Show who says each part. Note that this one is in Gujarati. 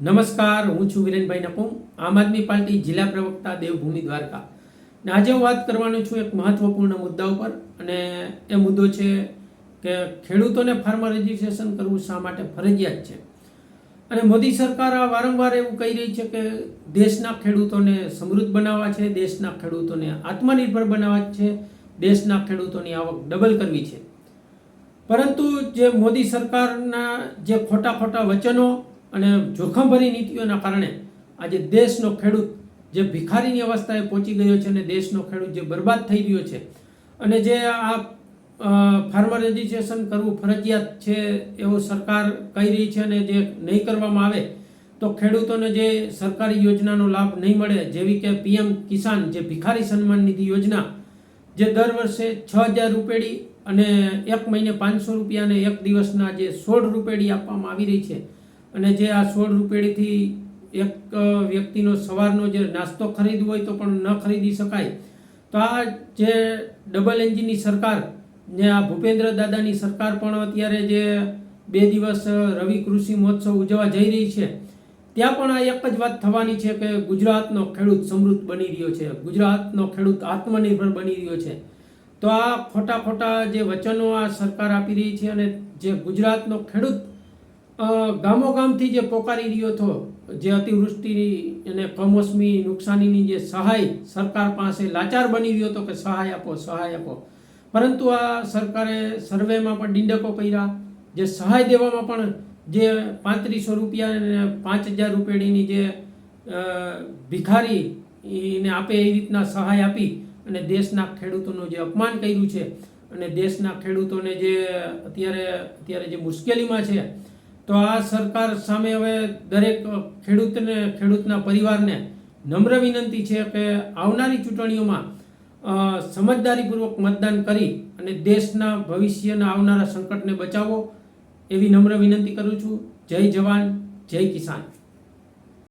Speaker 1: નમસ્કાર, હું છું વિરેનભાઈ નકુમ, આમ આદમી પાર્ટી જિલ્લા પ્રવક્તા દેવભૂમિ દ્વારકા. ને આજે હું વાત કરવાનો છું એક મહત્વપૂર્ણ મુદ્દા ઉપર, અને એ મુદ્દો છે કે ખેડૂતોને ફાર્મર રજિસ્ટ્રેશન કરવું શા માટે ફરજિયાત છે? અને મોદી સરકાર આ વારંવાર એવું કહી રહી છે કે દેશના ખેડૂતોને સમૃદ્ધ બનાવવા છે, દેશના ખેડૂતોને આત્મનિર્ભર બનાવવા છે, દેશના ખેડૂતોની આવક ડબલ કરવી છે. પરંતુ જે મોદી સરકારના જે ખોટા ખોટા વચનો અને જોખમભરી નીતિઓના કારણે આજે દેશનો ખેડૂત જે ભિખારીની અવસ્થાએ પહોંચી ગયો છે અને દેશનો ખેડૂત જે બરબાદ થઈ ગયો છે અને જે આ ફાર્મર રજિસ્ટ્રેશન કરવું ફરજિયાત છે એવું સરકાર કહી રહી છે અને જે નહીં કરવામાં આવે તો ખેડૂતોને જે સરકારી યોજનાનો લાભ નહીં મળે, જેવી કે પીએમ કિસાન જે ભિખારી સન્માન નિધિ યોજના, જે દર વર્ષે છ હજાર રૂપેડી અને એક મહિને પાંચસો રૂપિયા અને એક દિવસના જે સોળ રૂપેડી આપવામાં આવી રહી છે અને જે આ સોળ રૂપિયાથી એક વ્યક્તિનો સવારનો જે નાસ્તો ખરીદવો હોય તો પણ ન ખરીદી શકાય. તો આ જે ડબલ એન્જિનની સરકાર ને આ ભૂપેન્દ્ર દાદાની સરકાર પણ અત્યારે જે બે દિવસ રવિ કૃષિ મહોત્સવ ઉજવવા જઈ રહી છે, ત્યાં પણ આ એક જ વાત થવાની છે કે ગુજરાતનો ખેડૂત સમૃદ્ધ બની રહ્યો છે. ગુજરાતનો ખેડૂત આત્મનિર્ભર બની રહ્યો છે. તો આ ખોટા ખોટા જે વચનો આ સરકાર આપી રહી છે અને જે ગુજરાતનો ખેડૂત ગામો ગામથી જે પોકારી રહ્યો હતો, જે અતિવૃષ્ટિની અને કમોસમી નુકસાનીની જે સહાય સરકાર પાસે લાચાર બની રહ્યો હતો કે સહાય આપો સહાય આપો. પરંતુ આ સરકારે સર્વેમાં પણ ડિંડકો કર્યા. જે સહાય દેવામાં પણ જે પાંત્રીસો રૂપિયા અને પાંચ હજાર રૂપિયાની જે ભિખારી એને આપે એ રીતના સહાય આપી અને દેશના ખેડૂતોનું જે અપમાન કર્યું છે અને દેશના ખેડૂતોને જે અત્યારે અત્યારે જે મુશ્કેલીમાં છે તો આ સરકાર સામે હવે દરેક ખેડૂતને, ખેડૂતના પરિવારને નમ્ર વિનંતી છે કે આવનારી ચૂંટણીઓમાં સમજદારીપૂર્વક મતદાન કરી અને દેશના ભવિષ્યના આવનારા સંકટને બચાવો એવી નમ્ર વિનંતી કરું છું. જય જવાન, જય કિસાન.